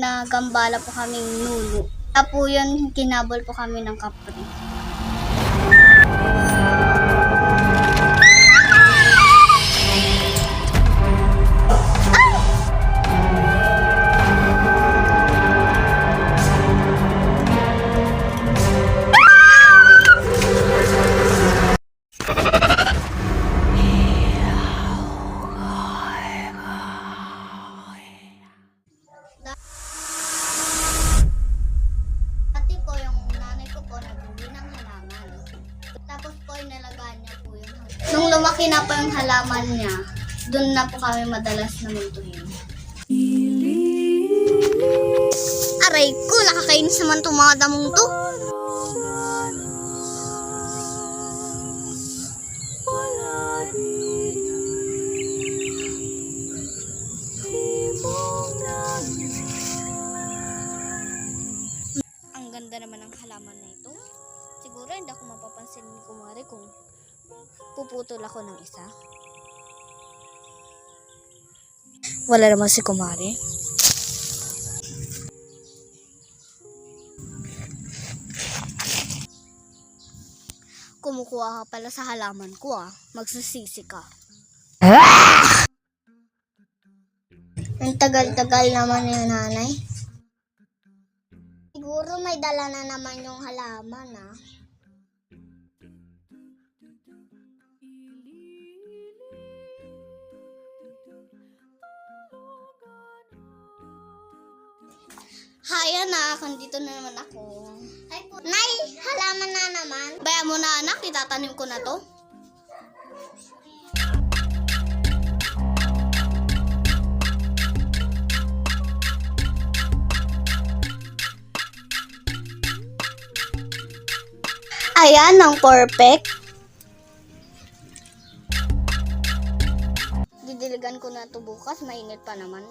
nagambala po kaming nuno. Kaya po yun, kinabol po kami ng kapre. Inalagaan niya po halaman. Nung lumaki na po yung halaman niya, doon na po kami madalas namuntuhin. Aray ko, nakakainis naman itong mga damong to. Ni Kumari kung puputol ako ng isa. Wala naman si Kumari. Kumukuha ka pala sa halaman ko ah. Magsasisi ka. Ang tagal-tagal naman yung nanay. Siguro may dala na naman yung halaman ah. Hi anak, andito na naman ako. Hi po. Nay, halaman na naman. Baya mo na anak, itatanim ko na to. Ayan, ang perfect. Didiligan ko na to bukas, mainit pa naman.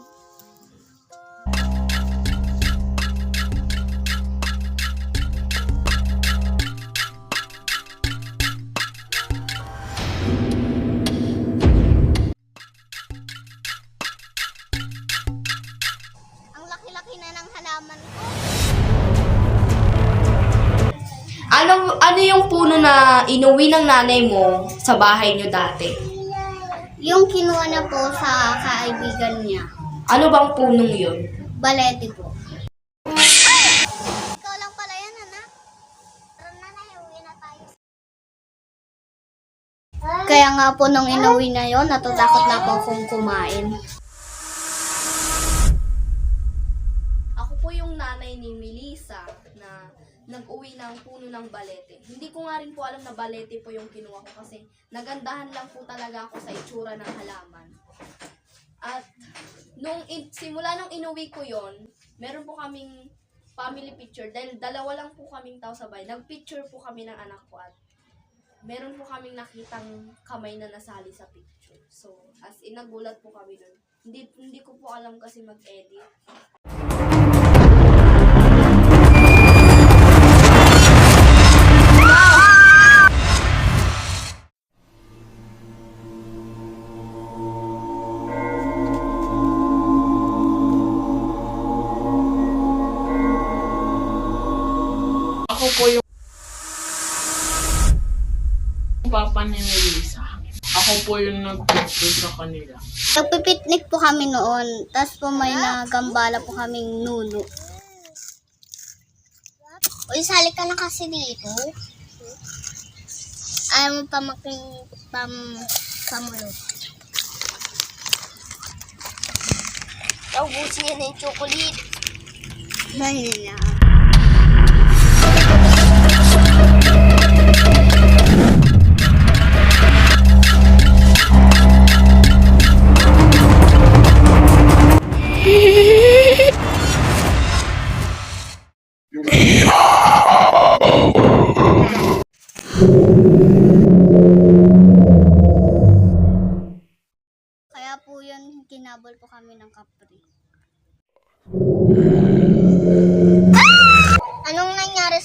Ano, ano yung puno na inuwi ng nanay mo sa bahay niyo dati? Yung kinuha na po sa kaibigan niya. Ano bang punong yun? Balete po. Ikaw lang pala yan, anak. Tara na na, uwi na tayo. Kaya nga po nung inuwi na yon, natatakot na po akong kumain. Ako po yung nanay ni na nag-uwi ng puno ng balete. Hindi ko nga rin po alam na balete po yung kinuha ko kasi nagandahan lang po talaga ako sa itsura ng halaman. At nung in- simula nung inuwi ko yon, meron po kaming family picture dahil dalawa lang po kaming tao sabay. Nag-picture po kami ng anak ko at meron po kaming nakitang kamay na nasali sa picture. So, as in, nagulat po kami nun. Hindi, hindi ko po alam kasi mag-edit. Po yung papa ni Melissa. Ako po yung nag-picture sa kanila. Nagpipiknik po kami noon, tapos po may nagambala po kaming nuno. Uy, sali ka na kasi dito. Ayaw mo pa making pam, pamulot. Naubusin niya na yung chocolate. Dahil na.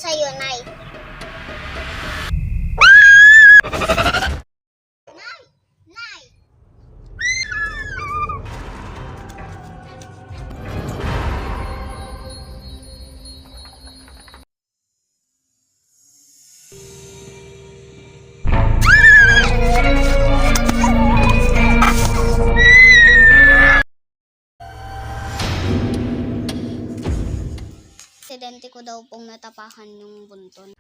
Sa'yo, Nay? Daw pong natapakan yung bunton.